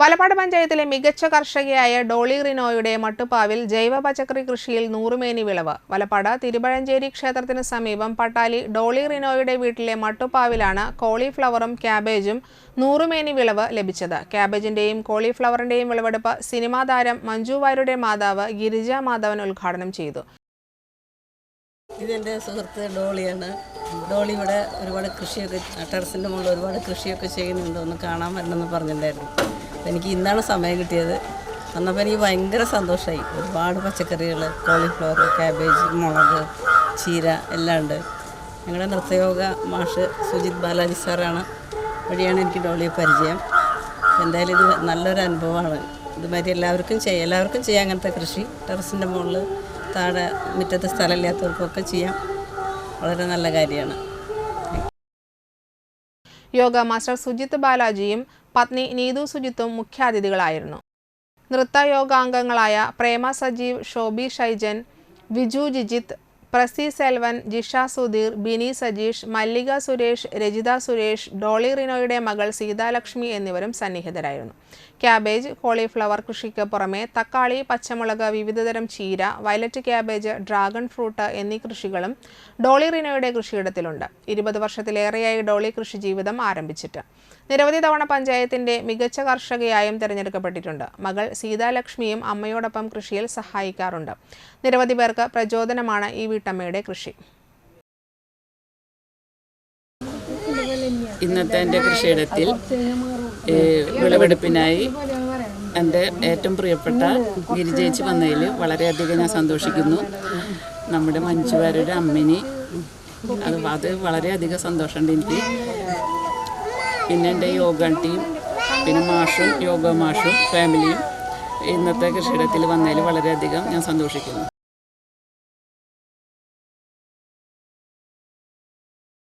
വലപ്പാട് പഞ്ചായത്തിലെ മികച്ച കർഷകയായ ഡോളി റിനോയുടെ മട്ടുപ്പാവിൽ ജൈവ പച്ചക്കറി കൃഷിയിൽ നൂറുമേനി വിളവ്. വലപ്പാട് തിരുപഴഞ്ചേരി ക്ഷേത്രത്തിന് സമീപം പട്ടാലി ഡോളി റിനോയുടെ വീട്ടിലെ മട്ടുപ്പാവിലാണ് കോളിഫ്ലവറും ക്യാബേജും നൂറുമേനി വിളവ് ലഭിച്ചത്. ക്യാബേജിന്റെയും കോളിഫ്ലവറിന്റെയും വിളവെടുപ്പ് സിനിമാ താരം മഞ്ജു വാര്യരുടെ മാതാവ് ഗിരിജ മാധവൻ ഉദ്ഘാടനം ചെയ്തു. ഇതെന്റെ സുഹൃത്ത് ഡോളിയാണ്. ഡോളി ഇവിടെ ഒരുപാട് കൃഷിയൊക്കെ ടെറസിന്റെ മുകളിൽ ഒരുപാട് കൃഷിയൊക്കെ ചെയ്യുന്നുണ്ട്. ഒന്ന് കാണാൻ വരണമെന്ന് പറഞ്ഞിട്ടുണ്ടായിരുന്നു. എനിക്ക് ഇന്നാണ് സമയം കിട്ടിയത്. വന്നപ്പോൾ എനിക്ക് ഭയങ്കര സന്തോഷമായി ഒരുപാട് പച്ചക്കറികൾ കോളിഫ്ലവർ ക്യാബേജ് മുളക് ചീര എല്ലാം ഉണ്ട്. ഞങ്ങളുടെ നൃത്തയോഗ മാഷ് സുജിത് ബാലാജി സാറാണ്. വഴിയാണ് എനിക്ക് ഡോളിയെ പരിചയം. എന്തായാലും ഇത് നല്ലൊരു അനുഭവമാണ്. ഇതുമാതിരി എല്ലാവർക്കും ചെയ്യാം. എല്ലാവർക്കും ചെയ്യാം അങ്ങനത്തെ കൃഷി. ടെറസിന്റെ മുകളിൽ താഴെ മുറ്റത്ത് സ്ഥലമില്ലാത്തവർക്കൊക്കെ ചെയ്യാം. വളരെ നല്ല കാര്യമാണ്. യോഗ മാസ്റ്റർ സുജിത് ബാലാജിയും പത്നി നീതു സുജിത്തും മുഖ്യാതിഥികളായിരുന്നു. നൃത്ത യോഗാംഗങ്ങളായ പ്രേമ സജീവ് ഷോബി ഷൈജൻ വിജു ജിജിത്ത് പ്രസി സെൽവൻ ജിഷ സുധീർ ബിനി സജീഷ് മല്ലിക സുരേഷ് രജിത സുരേഷ് ഡോളി റിനോയുടെ മകൾ സീതാലക്ഷ്മി എന്നിവരും സന്നിഹിതരായിരുന്നു. ക്യാബേജ് കോളിഫ്ലവർ കൃഷിക്ക് പുറമെ തക്കാളി പച്ചമുളക് വിവിധതരം ചീര വയലറ്റ് ക്യാബേജ് ഡ്രാഗൺ ഫ്രൂട്ട് എന്നീ കൃഷികളും ഡോളി റിനോയുടെ കൃഷിയിടത്തിലുണ്ട്. ഇരുപത് വർഷത്തിലേറെയായി ഡോളി കൃഷി ജീവിതം ആരംഭിച്ചിട്ട്. നിരവധി തവണ പഞ്ചായത്തിന്റെ മികച്ച കർഷകയായും തിരഞ്ഞെടുക്കപ്പെട്ടിട്ടുണ്ട്. മകൾ സീതാലക്ഷ്മിയും അമ്മയോടൊപ്പം കൃഷിയിൽ സഹായിക്കാറുണ്ട്. നിരവധി പേർക്ക് പ്രചോദനമാണ് ഈ വീട്ടമ്മയുടെ കൃഷി. ഇന്നത്തെ എന്റെ കൃഷിയിടത്തിൽ വിളവെടുപ്പിനായി എന്റെ ഏറ്റവും പ്രിയപ്പെട്ട ഗിരിജേച്ചി വന്നതിൽ വളരെയധികം ഞാൻ സന്തോഷിക്കുന്നു. നമ്മുടെ മഞ്ജുവാരുടെ അമ്മിനി അത് അത് വളരെയധികം സന്തോഷമുണ്ട് എനിക്ക്. പിന്നെ എന്റെ യോഗ ടീം പിന്നെ മാഷും യോഗ മാഷും ഫാമിലിയും ഇന്നത്തെ കൃഷിയിടത്തിൽ വന്നതിൽ വളരെയധികം ഞാൻ സന്തോഷിക്കുന്നു.